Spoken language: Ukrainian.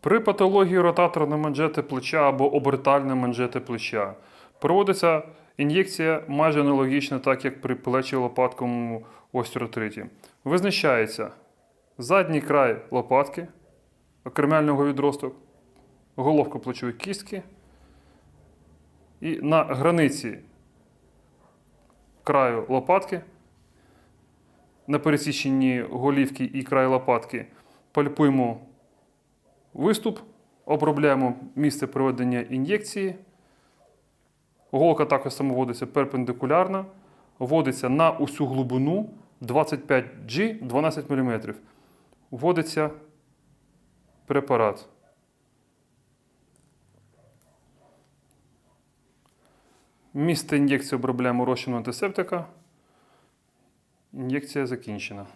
При патології ротаторної манжети плеча або обертальної манжети плеча проводиться ін'єкція майже аналогічна, так як при плечі-лопатковому остеоартриті. Визначається задній край лопатки, окремельного відросток, головка плечової кістки. І на границі краю лопатки, на пересіченні голівки і краю лопатки пальпуємо виступ, обробляємо місце проведення ін'єкції. Голка також самоводиться перпендикулярно, вводиться на усю глибину 25G 12 мм. Вводиться препарат. Місце ін'єкції обробляємо розчином антисептика. Ін'єкція закінчена.